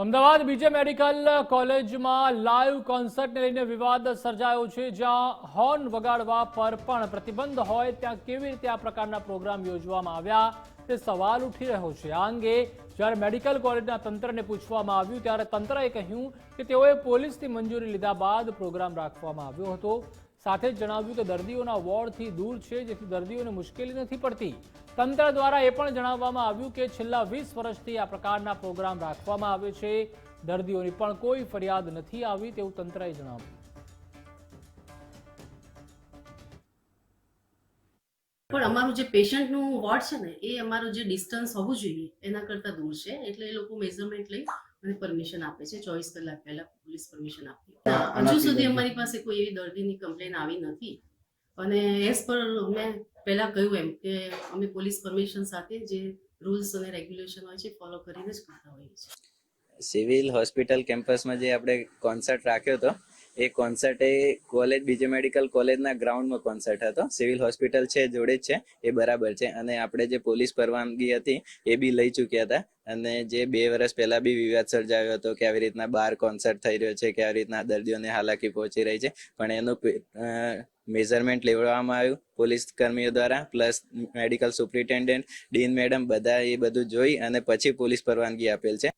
અમદાવાદ બીજે મેડિકલ કોલેજમાં લાઈવ કોન્સર્ટને લઈને વિવાદ સર્જાયો છે, જ્યાં હોર્ન વગાડવા પર પણ પ્રતિબંધ હોય ત્યાં કેવી રીતે આ પ્રકારના પ્રોગ્રામ યોજવામાં આવ્યા, તે સવાલ ઉઠી રહ્યો છે. આ અંગે જ્યારે મેડિકલ કોલેજના તંત્રને પૂછવામાં આવ્યું, ત્યારે તંત્રએ કહ્યું કે તેઓએ પોલીસની મંજૂરી લીધા બાદ પ્રોગ્રામ રાખવામાં આવ્યો હતો. સાથે જ જણાવ્યું કે દર્દીઓના વોર્ડથી દૂર છે, જેથી દર્દીઓને મુશ્કેલી નથી પડતી. તંત્ર દ્વારા એ પણ જણાવવામાં આવ્યું કે છેલ્લા વીસ વર્ષથી આ પ્રકારના પ્રોગ્રામ રાખવામાં આવે છે. દર્દીઓની પણ કોઈ ફરિયાદ નથી આવી તેવું તંત્રએ જણાવ્યું. પણ અમારું જે પેશન્ટનું વોર્ડ છે ને, એ અમારું જે ડિસ્ટન્સ હોવું જોઈએ, એના કરતાં દૂર છે. એટલે એ લોકો મેઝરમેન્ટ લઈ અને પરમિશન આપે છે ચોવીસ કલાક પહેલા. પોલીસ પરમિશન આપી. હજુ સુધી અમારી પાસે કોઈ એવી દર્દીની કમ્પ્લેન આવી નથી. અને એઝ પર મેં પહેલાં કહ્યું એમ કે અમે પોલીસ પરમિશન સાથે જે રૂલ્સ અને રેગ્યુલેશન હોય છે ફોલો કરીને જ કરતા હોઈએ છીએ. સિવિલ હોસ્પિટલ કેમ્પસમાં જે આપણે કોન્સર્ટ રાખ્યો હતો એ કોન્સર્ટ એ કોલેજ બીજે મેડિકલ કોલેજના ગ્રાઉન્ડમાં કોન્સર્ટ હતો. સિવિલ હોસ્પિટલ છે જોડે જ છે એ બરાબર છે. અને આપણે જે પોલીસ પરવાનગી હતી એ બી લઈ ચૂક્યા હતા. અને જે બે વર્ષ પહેલા બી વિવાદ સર્જાયો હતો કે આવી રીતના બાર કોન્સર્ટ થઈ રહ્યો છે, કે આવી રીતના દર્દીઓને હાલાકી પહોંચી રહી છે, પણ એનું મેઝરમેન્ટ લેવડાવવામાં આવ્યું પોલીસ કર્મીઓ દ્વારા plus medical superintendent dean madam બધા એ બધું જોઈ અને પછી પોલીસ પરવાનગી આપેલ છે.